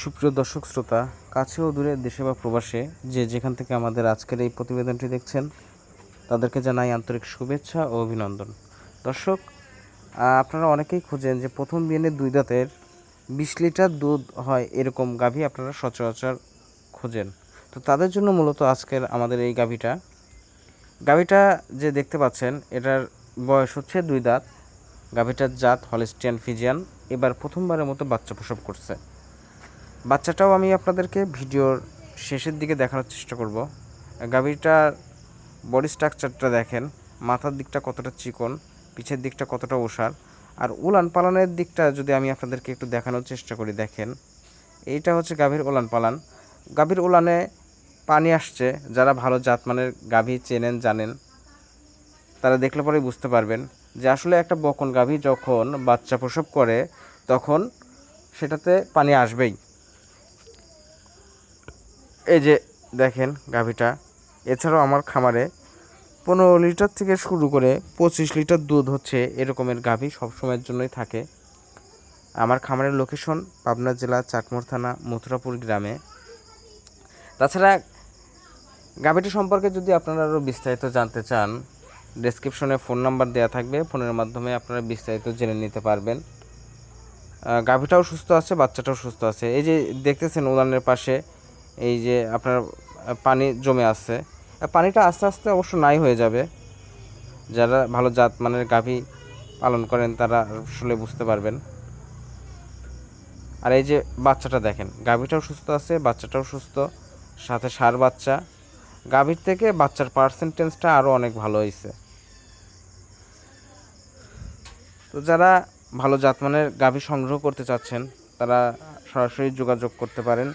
সুপ্রিয় দর্শক শ্রোতা, কাছে ও দূরে দেশে বা প্রবাসে যে যেখান থেকে আমাদের আজকের এই প্রতিবেদনটি দেখছেন, তাদেরকে জানাই আন্তরিক শুভেচ্ছা ও অভিনন্দন। দর্শক আপনারা অনেকেই খোঁজেন যে প্রথম বিয়ানের দুই দাঁতের বিশ লিটার দুধ হয় এরকম গাভী, আপনারা সচরাচর খোঁজেন। তো তাদের জন্য মূলত আজকের আমাদের এই গাভীটা। গাভীটা যে দেখতে পাচ্ছেন, এটার বয়স হচ্ছে দুই দাঁত। গাভীটার জাত হলিস্টিয়ান ফিজিয়ান, এবার প্রথমবারের মতো বাচ্চা প্রসব করছে। বাচ্চাটাও আমি আপনাদেরকে ভিডিওর শেষের দিকে দেখানোর চেষ্টা করব। গাভীটার বডি স্ট্রাকচারটা দেখেন, মাথার দিকটা কতটা চিকন পিছের দিকটা কতটা ওষার, আর উলান পালানের দিকটা যদি আমি আপনাদেরকে একটু দেখানোর চেষ্টা করি, দেখেন। এইটা হচ্ছে গাভীর উলান পালান। গাভীর উলানে পানি আসছে, যারা ভালো জাতমানের গাভী চেনেন, জানেন, তারা দেখলে পরেই বুঝতে পারবেন যে আসলে একটা বকন গাভী যখন বাচ্চা প্রসব করে, তখন সেটাতে পানি আসবেই। এই যে দেখেন গাভীটা, এছাড়াও আমার খামারে পনেরো লিটার থেকে শুরু করে পঁচিশ লিটার দুধ হচ্ছে এরকমের গাভী সবসময়ের জন্যই থাকে। আমার খামারের লোকেশন পাবনা জেলা চাটমোর থানা, মথুরাপুর গ্রামে। তাছাড়া গাভীটি সম্পর্কে যদি আপনারা আরও বিস্তারিত জানতে চান ডেসক্রিপশনে ফোন নাম্বার দেওয়া থাকবে। ফোনের মাধ্যমে আপনারা বিস্তারিত জেনে নিতে পারবেন। গাভীটাও সুস্থ আছে, বাচ্চাটাও সুস্থ আছে। এই যে দেখতেছেন উদানের পাশে এই যে আপনার পানি জমে আছে। পানিটা আস্তে আস্তে অবশ্য নাই হয়ে যাবে। যারা ভালো জাত মানের গাভী পালন করেন, তারা আসলে বুঝতে পারবেন। আর এই যে বাচ্চাটা দেখেন, গাভীটাও সুস্থ আছে, বাচ্চাটাও সুস্থ, সাথে সার বাচ্চা। গাভীর থেকে বাচ্চার পার্সেন্টেজটা আরও অনেক ভালো হয়েছে তো যারা ভালো জাতমানের গাভী সংগ্রহ করতে চাচ্ছেন, তারা সরাসরি যোগাযোগ করতে পারেন।